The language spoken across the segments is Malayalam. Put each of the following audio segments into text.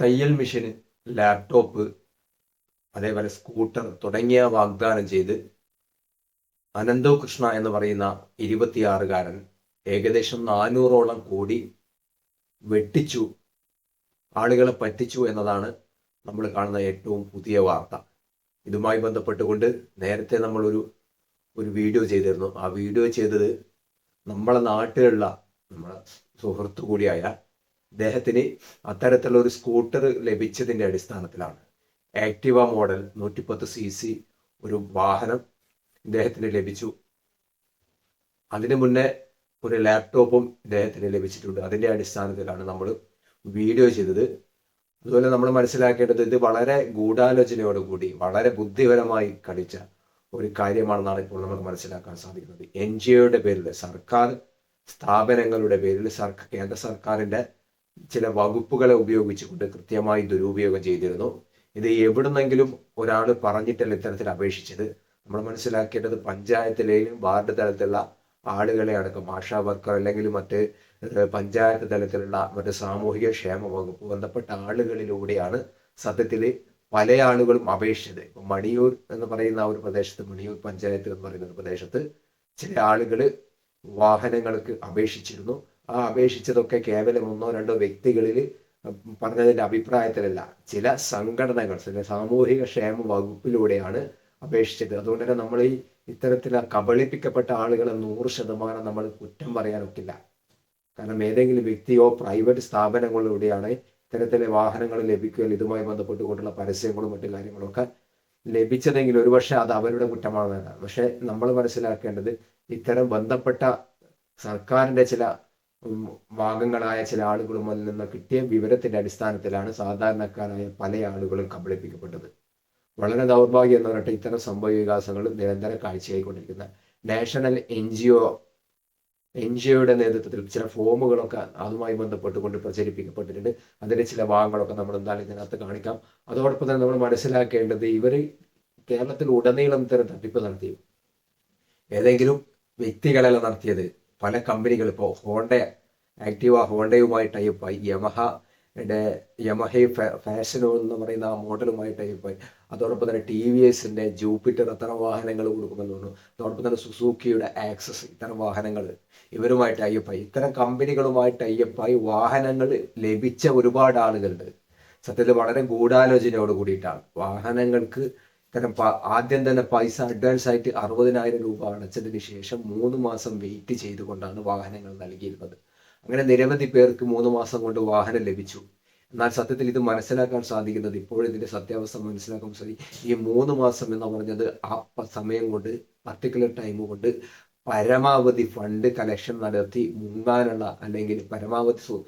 തയ്യൽ മെഷീൻ ലാപ്ടോപ്പ് അതേപോലെ സ്കൂട്ടർ തുടങ്ങിയ വാഗ്ദാനം ചെയ്ത് അനന്തോ കൃഷ്ണ എന്ന് പറയുന്ന ഇരുപത്തിയാറുകാരൻ ഏകദേശം നാനൂറോളം കോടി വെട്ടിച്ചു ആളുകളെ പറ്റിച്ചു എന്നതാണ് നമ്മൾ കാണുന്ന ഏറ്റവും പുതിയ വാർത്ത. ഇതുമായി ബന്ധപ്പെട്ടുകൊണ്ട് നേരത്തെ നമ്മളൊരു ഒരു വീഡിയോ ചെയ്തിരുന്നു. ആ വീഡിയോ ചെയ്തത് നമ്മളെ നാട്ടിലുള്ള നമ്മളെ സുഹൃത്തു കൂടിയായ അദ്ദേഹത്തിന് അത്തരത്തിലുള്ള ഒരു സ്കൂട്ടർ ലഭിച്ചതിന്റെ അടിസ്ഥാനത്തിലാണ്. ആക്ടിവ മോഡൽ നൂറ്റിപ്പത്ത് സി സി ഒരു വാഹനം ഇദ്ദേഹത്തിന് ലഭിച്ചു. അതിനു മുന്നേ ഒരു ലാപ്ടോപ്പും ഇദ്ദേഹത്തിന് ലഭിച്ചിട്ടുണ്ട്. അതിന്റെ അടിസ്ഥാനത്തിലാണ് നമ്മൾ വീഡിയോ ചെയ്തത്. അതുപോലെ നമ്മൾ മനസ്സിലാക്കേണ്ടത് ഇത് വളരെ ഗൂഢാലോചനയോടുകൂടി വളരെ ബുദ്ധിപരമായി കളിച്ച ഒരു കാര്യമാണെന്നാണ് ഇപ്പോൾ നമുക്ക് മനസ്സിലാക്കാൻ സാധിക്കുന്നത്. എൻ ജി ഒയുടെ പേരിൽ സർക്കാർ സ്ഥാപനങ്ങളുടെ പേരിൽ സർക്കാർ കേന്ദ്ര സർക്കാരിന്റെ ചില വകുപ്പുകളെ ഉപയോഗിച്ചുകൊണ്ട് കൃത്യമായി ദുരുപയോഗം ചെയ്തിരുന്നു. ഇത് എവിടുന്നെങ്കിലും ഒരാൾ പറഞ്ഞിട്ടല്ല ഇത്തരത്തിൽ അപേക്ഷിച്ചത്. നമ്മൾ മനസ്സിലാക്കേണ്ടത് പഞ്ചായത്തിലെയും വാർഡ് തലത്തിലുള്ള ആളുകളെ അടക്കം ആശാ വർക്കർ അല്ലെങ്കിൽ മറ്റ് പഞ്ചായത്ത് തലത്തിലുള്ള മറ്റ് സാമൂഹിക ക്ഷേമ വകുപ്പ് ബന്ധപ്പെട്ട ആളുകളിലൂടെയാണ് സത്യത്തിൽ പല ആളുകളും അപേക്ഷിച്ചത്. ഇപ്പൊ മണിയൂർ എന്ന് പറയുന്ന ഒരു പ്രദേശത്ത് മണിയൂർ പഞ്ചായത്ത് എന്ന് പറയുന്ന ഒരു പ്രദേശത്ത് ചില ആളുകൾ വാഹനങ്ങൾക്ക് അപേക്ഷിച്ചിരുന്നു. ആ അപേക്ഷിച്ചതൊക്കെ കേവലം ഒന്നോ രണ്ടോ വ്യക്തികളിൽ പറഞ്ഞതിന്റെ അഭിപ്രായത്തിലല്ല. ചില സംഘടനകൾ ചില സാമൂഹിക ക്ഷേമ വകുപ്പിലൂടെയാണ് അപേക്ഷിച്ചത്. അതുകൊണ്ട് തന്നെ നമ്മൾ ഈ ഇത്തരത്തിൽ കബളിപ്പിക്കപ്പെട്ട ആളുകളെ നൂറ് ശതമാനം നമ്മൾ കുറ്റം പറയാനൊക്കില്ല. കാരണം ഏതെങ്കിലും വ്യക്തിയോ പ്രൈവറ്റ് സ്ഥാപനങ്ങളിലൂടെയാണ് ഇത്തരത്തിലെ വാഹനങ്ങൾ ലഭിക്കുകയും ഇതുമായി ബന്ധപ്പെട്ടുകൊണ്ടുള്ള പരസ്യങ്ങളും മറ്റു കാര്യങ്ങളൊക്കെ ലഭിച്ചതെങ്കിൽ ഒരുപക്ഷെ അത് അവരുടെ കുറ്റമാണെന്നല്ല പക്ഷെ നമ്മൾ മനസ്സിലാക്കേണ്ടത് ഇത്തരം ബന്ധപ്പെട്ട സർക്കാരിന്റെ ചില ഭാഗങ്ങളായ ചില ആളുകളും അതിൽ നിന്ന് കിട്ടിയ വിവരത്തിന്റെ അടിസ്ഥാനത്തിലാണ് സാധാരണക്കാരായ പല ആളുകളും കബളിപ്പിക്കപ്പെട്ടത്. വളരെ ദൗർഭാഗ്യം എന്ന് പറഞ്ഞിട്ട് ഇത്തരം സംഭവ വികാസങ്ങൾ നിരന്തരം കാഴ്ചയായിക്കൊണ്ടിരിക്കുന്ന. National N G O N G ഒയുടെ നേതൃത്വത്തിൽ ചില ഫോമുകളൊക്കെ അതുമായി ബന്ധപ്പെട്ടുകൊണ്ട് പ്രചരിപ്പിക്കപ്പെട്ടിട്ടുണ്ട്. അതിന്റെ ചില ഭാഗങ്ങളൊക്കെ നമ്മൾ എന്തായാലും ഇതിനകത്ത് കാണിക്കാം. അതോടൊപ്പം തന്നെ നമ്മൾ മനസ്സിലാക്കേണ്ടത് ഇവർ കേരളത്തിൽ ഉടനീളം ഇത്തരം തട്ടിപ്പ് നടത്തി ഏതെങ്കിലും വ്യക്തികളല്ല നടത്തിയത്. പല കമ്പനികൾ ഇപ്പോൾ ഹോണ്ട ആക്റ്റീവ ഹോണ്ടയുമായി ടൈപ്പായി യമഹയുടെ യമഹ ഫാഷനോ എന്ന് പറയുന്ന ആ മോഡലുമായി ടൈപ്പായി അതോടൊപ്പം തന്നെ ടി വി എസിന്റെ ജൂപ്പിറ്റർ അത്തരം വാഹനങ്ങൾ കൊടുക്കുമെന്ന് തോന്നുന്നു അതോടൊപ്പം തന്നെ സുസൂക്കിയുടെ ആക്സസ് ഇത്തരം വാഹനങ്ങൾ ഇവരുമായി ടൈപ്പായി ഇത്തരം കമ്പനികളുമായിട്ട് ടൈപ്പായി വാഹനങ്ങൾ ലഭിച്ച ഒരുപാട് ആളുകളുണ്ട്. സത്യത്തിൽ വളരെ ഗൂഢാലോചനയോട് കൂടിയിട്ടാണ്. വാഹനങ്ങൾക്ക് പ- ആദ്യം തന്നെ പൈസ അഡ്വാൻസ് ആയിട്ട് അറുപതിനായിരം രൂപ അടച്ചതിന് ശേഷം മൂന്ന് മാസം വെയിറ്റ് ചെയ്തുകൊണ്ടാണ് വാഹനങ്ങൾ നൽകിയിരുന്നത്. അങ്ങനെ നിരവധി പേർക്ക് മൂന്ന് മാസം കൊണ്ട് വാഹനം ലഭിച്ചു. എന്നാൽ സത്യത്തിൽ ഇത് മനസ്സിലാക്കാൻ സാധിക്കുന്നത് ഇപ്പോൾ ഇതിന്റെ സത്യാവസ്ഥ മനസ്സിലാക്കാൻ സാധിക്കും. ഈ മൂന്ന് മാസം എന്ന് പറഞ്ഞത് ആ സമയം കൊണ്ട് പർട്ടിക്കുലർ ടൈം കൊണ്ട് പരമാവധി ഫണ്ട് കളക്ഷൻ നടത്തി മുങ്ങാനുള്ള അല്ലെങ്കിൽ പരമാവധി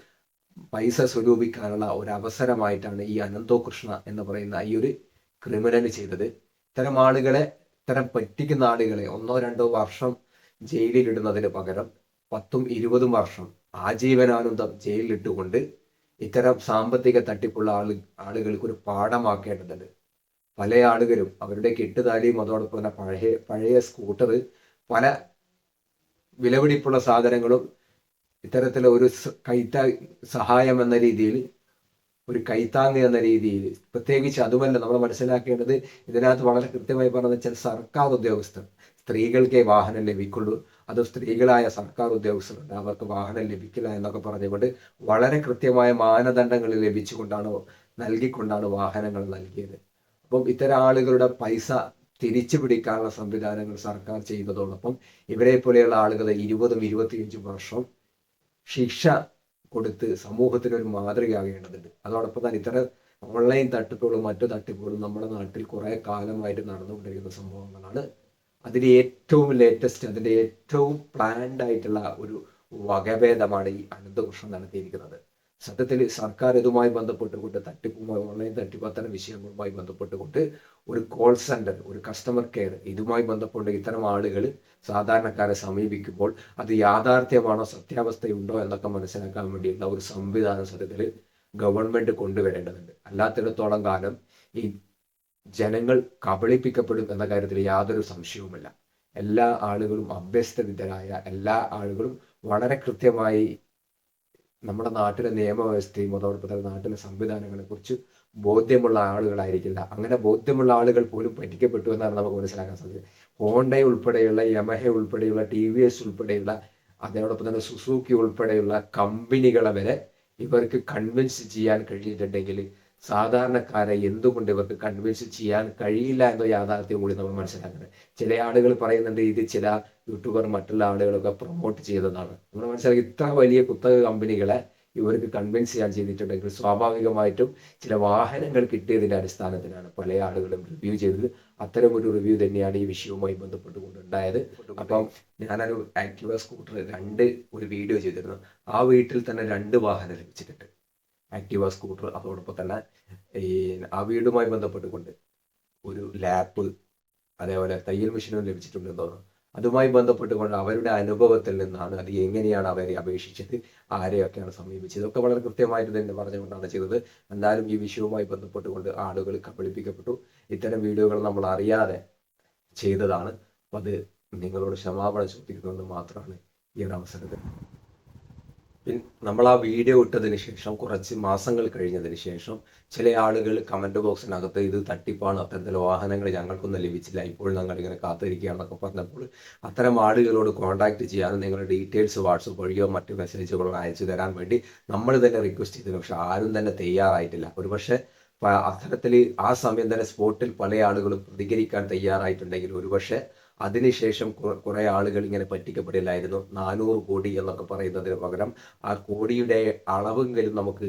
പൈസ സ്വരൂപിക്കാനുള്ള ഒരു അവസരമായിട്ടാണ് ഈ അനന്തോ കൃഷ്ണ എന്ന് പറയുന്ന ഈ ഒരു ക്രിമിനൽ ചെയ്തത്. ഇത്തരം ആളുകളെ ഇത്തരം പറ്റിക്കുന്ന ആളുകളെ ഒന്നോ രണ്ടോ വർഷം ജയിലിലിടുന്നതിന് പകരം പത്തും ഇരുപതും വർഷം ആജീവനാനന്ദം ജയിലിലിട്ടുകൊണ്ട് ഇത്തരം സാമ്പത്തിക തട്ടിപ്പുള്ള ആൾ ആളുകൾക്ക് ഒരു പാഠമാക്കേണ്ടതുണ്ട്. പല ആളുകളും അവരുടെ കെട്ടുതാലിയും അതോടൊപ്പം തന്നെ പഴയ പഴയ സ്കൂട്ടർ പല വിലപിടിപ്പുള്ള സാധനങ്ങളും ഇത്തരത്തിലെ ഒരു കൈത്ത സഹായം എന്ന രീതിയിൽ ഒരു കൈത്താങ് എന്ന രീതിയിൽ. പ്രത്യേകിച്ച് അതുമല്ല നമ്മൾ മനസ്സിലാക്കേണ്ടത് ഇതിനകത്ത് വളരെ കൃത്യമായി പറഞ്ഞത് വെച്ചാൽ സർക്കാർ ഉദ്യോഗസ്ഥർ. സ്ത്രീകൾക്കേ വാഹനം ലഭിക്കുള്ളൂ. അത് സ്ത്രീകളായ സർക്കാർ ഉദ്യോഗസ്ഥരുണ്ട്. അവർക്ക് വാഹനം ലഭിക്കില്ല എന്നൊക്കെ പറഞ്ഞുകൊണ്ട് വളരെ കൃത്യമായ മാനദണ്ഡങ്ങൾ ലഭിച്ചുകൊണ്ടാണ് നൽകിക്കൊണ്ടാണ് വാഹനങ്ങൾ നൽകിയത്. അപ്പം ഇത്തരം ആളുകളുടെ പൈസ തിരിച്ചു പിടിക്കാനുള്ള സംവിധാനങ്ങൾ സർക്കാർ ചെയ്യുന്നതോടൊപ്പം ഇവരെ പോലെയുള്ള ആളുകളെ ഇരുപതും ഇരുപത്തിയഞ്ചും വർഷം ശിക്ഷ കൊടുത്ത് സമൂഹത്തിന് ഒരു മാതൃകയാകേണ്ടതുണ്ട്. അതോടൊപ്പം തന്നെ ഇത്തരം ഓൺലൈൻ തട്ടിപ്പുകളും മറ്റു തട്ടിപ്പുകളും നമ്മുടെ നാട്ടിൽ കുറെ കാലമായിട്ട് നടന്നുകൊണ്ടിരിക്കുന്ന സംഭവങ്ങളാണ്. അതിൽ ഏറ്റവും ലേറ്റസ്റ്റ് അതിന്റെ ഏറ്റവും പ്ലാൻഡ് ആയിട്ടുള്ള ഒരു വകഭേദമാണ് ഈ അനന്തകൃഷ്ണൻ നടത്തിയിരിക്കുന്നത്. സത്യത്തിൽ സർക്കാർ ഇതുമായി ബന്ധപ്പെട്ടുകൊണ്ട് തട്ടിപ്പുമായി ഓൺലൈൻ തട്ടിപ്പത്തന വിഷയങ്ങളുമായി ബന്ധപ്പെട്ടുകൊണ്ട് ഒരു കോൾ സെന്റർ ഒരു കസ്റ്റമർ കെയർ ഇതുമായി ബന്ധപ്പെട്ട് ഇത്തരം ആളുകൾ സാധാരണക്കാരെ സമീപിക്കുമ്പോൾ അത് യാഥാർത്ഥ്യമാണോ സത്യാവസ്ഥയുണ്ടോ എന്നൊക്കെ മനസ്സിലാക്കാൻ വേണ്ടിയുള്ള ഒരു സംവിധാനം സത്യത്തിൽ ഗവൺമെന്റ് കൊണ്ടുവരേണ്ടതുണ്ട്. അല്ലാത്തിടത്തോളം കാലം ഈ ജനങ്ങൾ കബളിപ്പിക്കപ്പെടും എന്ന കാര്യത്തിൽ യാതൊരു സംശയവുമില്ല. എല്ലാ ആളുകളും അഭ്യസ്തവിദ്യരായ എല്ലാ ആളുകളും വളരെ കൃത്യമായി നമ്മുടെ നാട്ടിലെ നിയമവ്യവസ്ഥയും അതോടൊപ്പം തന്നെ നാട്ടിലെ സംവിധാനങ്ങളെ കുറിച്ച് ബോധ്യമുള്ള ആളുകളായിരിക്കില്ല. അങ്ങനെ ബോധ്യമുള്ള ആളുകൾ പോലും പറ്റിക്കപ്പെട്ടു എന്നാണ് നമുക്ക് മനസ്സിലാക്കാൻ സാധിച്ചത്. ഹോണ്ട ഉൾപ്പെടെയുള്ള യമഹ ഉൾപ്പെടെയുള്ള ടി വി എസ് ഉൾപ്പെടെയുള്ള അതോടൊപ്പം തന്നെ സുസൂക്കി ഉൾപ്പെടെയുള്ള കമ്പനികളെ വരെ ഇവർക്ക് കൺവിൻസ് ചെയ്യാൻ കഴിഞ്ഞിട്ടുണ്ടെങ്കിൽ സാധാരണക്കാരെ എന്തുകൊണ്ട് ഇവർക്ക് കൺവിൻസ് ചെയ്യാൻ കഴിയില്ല എന്ന യാഥാർത്ഥ്യം കൂടി നമ്മൾ മനസ്സിലാക്കണം. ചില ആളുകൾ പറയുന്നുണ്ട് ഇത് ചില യൂട്യൂബർ മറ്റുള്ള ആളുകളൊക്കെ പ്രൊമോട്ട് ചെയ്തതാണ്. നമ്മൾ മനസ്സിലാക്കി ഇത്ര വലിയ കുത്തക കമ്പനികളെ ഇവർക്ക് കൺവിൻസ് ചെയ്യാൻ ചെയ്തിട്ടുണ്ടെങ്കിൽ സ്വാഭാവികമായിട്ടും ചില വാഹനങ്ങൾ കിട്ടിയതിന്റെ അടിസ്ഥാനത്തിലാണ് പല ആളുകളും റിവ്യൂ ചെയ്തത്. അത്തരം ഒരു റിവ്യൂ തന്നെയാണ് ഈ വിഷയവുമായി ബന്ധപ്പെട്ട് ഉണ്ടായത് അപ്പം ഞാനൊരു ആക്ടിവ സ്കൂട്ടർ രണ്ട് ഒരു വീഡിയോ ചെയ്തിരുന്നു. ആ വീട്ടിൽ തന്നെ രണ്ട് വാഹനം ലഭിച്ചിട്ടുണ്ട്. ആക്റ്റീവ സ്കൂട്ടർ അതോടൊപ്പം തന്നെ ഈ ആ വീടുമായി ബന്ധപ്പെട്ടുകൊണ്ട് ഒരു ലാപ്പ് അതേപോലെ തയ്യൽ മെഷീനും ലഭിച്ചിട്ടുണ്ടെന്ന് തോന്നുന്നു. അതുമായി ബന്ധപ്പെട്ടുകൊണ്ട് അവരുടെ അനുഭവത്തിൽ നിന്നാണ് അത് എങ്ങനെയാണ് അവരെ അപേക്ഷിച്ചത് ആരെയൊക്കെയാണ് സമീപിച്ചത്. ഇതൊക്കെ വളരെ കൃത്യമായിട്ട് തന്നെ പറഞ്ഞുകൊണ്ടാണ് ചെയ്തത്. എന്തായാലും ഈ വിഷയവുമായി ബന്ധപ്പെട്ടുകൊണ്ട് ആളുകൾ കബളിപ്പിക്കപ്പെട്ടു. ഇത്തരം വീഡിയോകൾ നമ്മൾ അറിയാതെ ചെയ്തതാണ്. അത് നിങ്ങളോട് ക്ഷമാപണം ചോദിക്കുന്നത് മാത്രമാണ് ഈ ഒരു അവസരത്തിൽ. പിന്നെ നമ്മൾ ആ വീഡിയോ ഇട്ടതിന് ശേഷം കുറച്ച് മാസങ്ങൾ കഴിഞ്ഞതിന് ശേഷം ചില ആളുകൾ കമന്റ് ബോക്സിനകത്ത് ഇത് തട്ടിപ്പാണ് അത്തരത്തിലുള്ള വാഹനങ്ങൾ ഞങ്ങൾക്കൊന്നും ലഭിച്ചില്ല ഇപ്പോൾ ഞങ്ങൾ ഇങ്ങനെ കാത്തിരിക്കുകയാണെന്നൊക്കെ പറഞ്ഞപ്പോൾ അത്തരം ആളുകളോട് കോൺടാക്ട് ചെയ്യാനും നിങ്ങളുടെ ഡീറ്റെയിൽസ് വാട്സപ്പ് വഴിയോ മറ്റ് മെസ്സേജുകളോ അയച്ചു തരാൻ വേണ്ടി നമ്മൾ തന്നെ റിക്വസ്റ്റ് ചെയ്തു പക്ഷെ ആരും തന്നെ തയ്യാറായിട്ടില്ല. ഒരുപക്ഷെ അത്തരത്തിൽ ആ സമയം തന്നെ സ്പോട്ടിൽ പല ആളുകളും പ്രതികരിക്കാൻ തയ്യാറായിട്ടുണ്ടെങ്കിൽ ഒരുപക്ഷെ അതിനുശേഷം കുറെ ആളുകൾ ഇങ്ങനെ പറ്റിക്കപ്പെടില്ലായിരുന്നു. നാനൂറ് കോടി എന്നൊക്കെ പറയുന്നതിന് പകരം ആ കോടിയുടെ അളവെങ്കിലും നമുക്ക്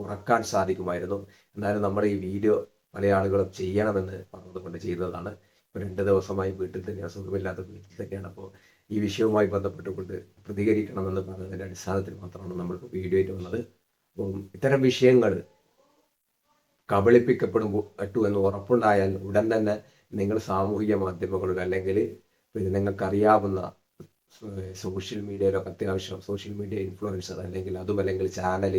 കുറയ്ക്കാൻ സാധിക്കുമായിരുന്നു. എന്നാലും നമ്മുടെ ഈ വീഡിയോ പല ആളുകളും ചെയ്യണമെന്ന് പറഞ്ഞതുകൊണ്ട് ചെയ്തതാണ്. ഇപ്പൊ രണ്ട് ദിവസമായി വീട്ടിൽ തന്നെ അസുഖമില്ലാത്ത വീട്ടിൽ തന്നെയാണ്. അപ്പോൾ ഈ വിഷയവുമായി ബന്ധപ്പെട്ടുകൊണ്ട് പ്രതികരിക്കണമെന്ന് പറഞ്ഞതിന്റെ അടിസ്ഥാനത്തിൽ മാത്രമാണ് നമ്മൾ വീഡിയോ വന്നത്. അപ്പം ഇത്തരം വിഷയങ്ങൾ കബളിപ്പിക്കപ്പെടും എന്ന് ഉറപ്പുണ്ടായാൽ ഉടൻ തന്നെ നിങ്ങൾ സാമൂഹിക മാധ്യമങ്ങളിൽ അല്ലെങ്കിൽ പിന്നെ നിങ്ങൾക്കറിയാവുന്ന സോഷ്യൽ മീഡിയയിലൊക്കെ അത്യാവശ്യം സോഷ്യൽ മീഡിയ ഇൻഫ്ലുവൻസർ അല്ലെങ്കിൽ അതുമല്ലെങ്കിൽ ചാനൽ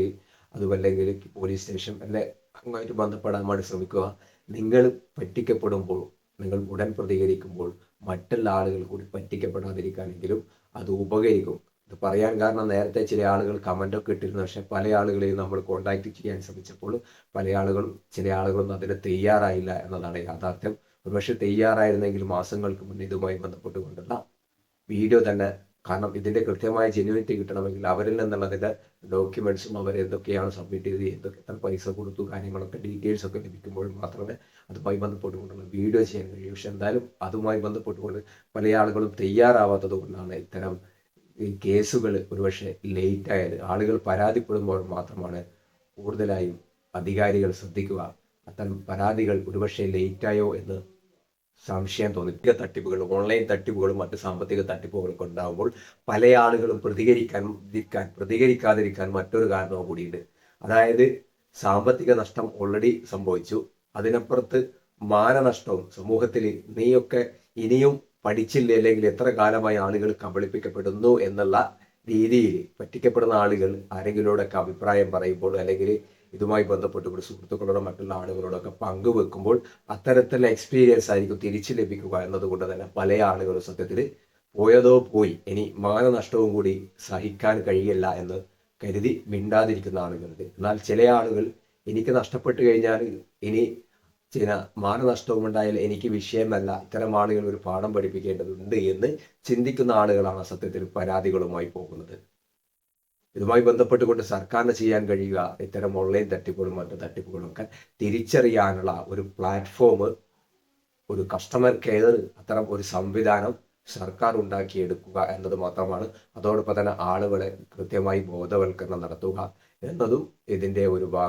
അതുമല്ലെങ്കിൽ പോലീസ് സ്റ്റേഷൻ അല്ലെ അങ്ങനെ ബന്ധപ്പെടാൻ വേണ്ടി ശ്രമിക്കുക. നിങ്ങൾ പറ്റിക്കപ്പെടുമ്പോൾ നിങ്ങൾ ഉടൻ പ്രതികരിക്കുമ്പോൾ മറ്റുള്ള ആളുകൾ കൂടി പറ്റിക്കപ്പെടാതിരിക്കാനെങ്കിലും അത് ഉപകരിക്കും. ഇത് പറയാൻ കാരണം നേരത്തെ ചില ആളുകൾ കമന്റൊക്കെ ഇട്ടിരുന്നു. പക്ഷെ പല ആളുകളെയും നമ്മൾ കോണ്ടാക്ട് ചെയ്യാൻ ശ്രമിച്ചപ്പോൾ പല ആളുകളും ചില ആളുകളൊന്നും അതിന് തയ്യാറായില്ല എന്നതാണ് യാഥാർത്ഥ്യം. ഒരുപക്ഷെ തയ്യാറായിരുന്നെങ്കിൽ മാസങ്ങൾക്ക് മുന്നേ ഇതുമായി ബന്ധപ്പെട്ടുകൊണ്ടുള്ള വീഡിയോ തന്നെ കാരണം ഇതിന്റെ കൃത്യമായ ജെന്യൂനിറ്റി കിട്ടണമെങ്കിൽ അവരിൽ നിന്നുള്ളതിന്റെ ഡോക്യുമെന്റ്സും അവർ എന്തൊക്കെയാണ് സബ്മിറ്റ് ചെയ്ത് എന്തൊക്കെ എത്ര പൈസ കൊടുത്തു കാര്യങ്ങളൊക്കെ ഡീറ്റെയിൽസ് ഒക്കെ ലഭിക്കുമ്പോൾ മാത്രമേ അതുമായി ബന്ധപ്പെട്ടുകൊണ്ടുള്ള വീഡിയോ ചെയ്യാൻ കഴിയൂ. പക്ഷെ എന്തായാലും അതുമായി ബന്ധപ്പെട്ടുകൊണ്ട് പല ആളുകളും തയ്യാറാവാത്തത് കൊണ്ടാണ് ഇത്തരം കേസുകൾ ഒരുപക്ഷെ ലേറ്റ് ആയത്. ആളുകൾ പരാതിപ്പെടുമ്പോൾ മാത്രമാണ് കൂടുതലായും അധികാരികൾ ശ്രദ്ധിക്കുക. അത്തരം പരാതികൾ ഒരുപക്ഷെ ലേറ്റായോ എന്ന് സംശയം തോന്നി. തട്ടിപ്പുകൾ ഓൺലൈൻ തട്ടിപ്പുകളും മറ്റ് സാമ്പത്തിക തട്ടിപ്പുകളൊക്കെ ഉണ്ടാകുമ്പോൾ പല ആളുകളും പ്രതികരിക്കാൻ ഇരിക്കാൻ പ്രതികരിക്കാതിരിക്കാൻ മറ്റൊരു കാരണവും കൂടിയുണ്ട്. അതായത് സാമ്പത്തിക നഷ്ടം ഓൾറെഡി സംഭവിച്ചു. അതിനപ്പുറത്ത് മാനനഷ്ടവും സമൂഹത്തിൽ നീയൊക്കെ ഇനിയും പഠിച്ചില്ല അല്ലെങ്കിൽ എത്ര കാലമായി ആളുകൾ കബളിപ്പിക്കപ്പെടുന്നു എന്നുള്ള രീതിയിൽ പറ്റിക്കപ്പെടുന്ന ആളുകൾ ആരെങ്കിലോടൊക്കെ അഭിപ്രായം പറയുമ്പോൾ അല്ലെങ്കിൽ ഇതുമായി ബന്ധപ്പെട്ട് ഇവിടെ സുഹൃത്തുക്കളോടോ മറ്റുള്ള ആളുകളോടൊക്കെ പങ്കുവെക്കുമ്പോൾ അത്തരത്തിലുള്ള എക്സ്പീരിയൻസ് ആയിരിക്കും തിരിച്ചു ലഭിക്കുക എന്നതുകൊണ്ട് തന്നെ പല ആളുകളും സത്യത്തിൽ പോയതോ പോയി ഇനി മാനനഷ്ടവും കൂടി സഹിക്കാൻ കഴിയില്ല എന്ന് കരുതി മിണ്ടാതിരിക്കുന്ന ആളുകളുണ്ട്. എന്നാൽ ചില ആളുകൾ എനിക്ക് നഷ്ടപ്പെട്ടു കഴിഞ്ഞാൽ ഇനി ചില മാനനഷ്ടവും ഉണ്ടായാൽ എനിക്ക് വിഷയമല്ല. ഇത്തരം ആളുകൾ ഒരു പാഠം പഠിപ്പിക്കേണ്ടതുണ്ട് എന്ന് ചിന്തിക്കുന്ന ആളുകളാണ് സത്യത്തിൽ പരാതികളുമായി പോകുന്നത്. ഇതുമായി ബന്ധപ്പെട്ടുകൊണ്ട് സർക്കാരിന് ചെയ്യാൻ കഴിയുക ഇത്തരം ഓൺലൈൻ തട്ടിപ്പുകളും മറ്റു തട്ടിപ്പുകളും ഒക്കെ തിരിച്ചറിയാനുള്ള ഒരു പ്ലാറ്റ്ഫോം ഒരു കസ്റ്റമർ കെയർ അത്തരം ഒരു സംവിധാനം സർക്കാർ ഉണ്ടാക്കിയെടുക്കുക എന്നത് മാത്രമാണ്. അതോടൊപ്പം തന്നെ ആളുകളെ കൃത്യമായി ബോധവൽക്കരണം നടത്തുക എന്നതും ഇതിന്റെ ഒരു ഭാഗം.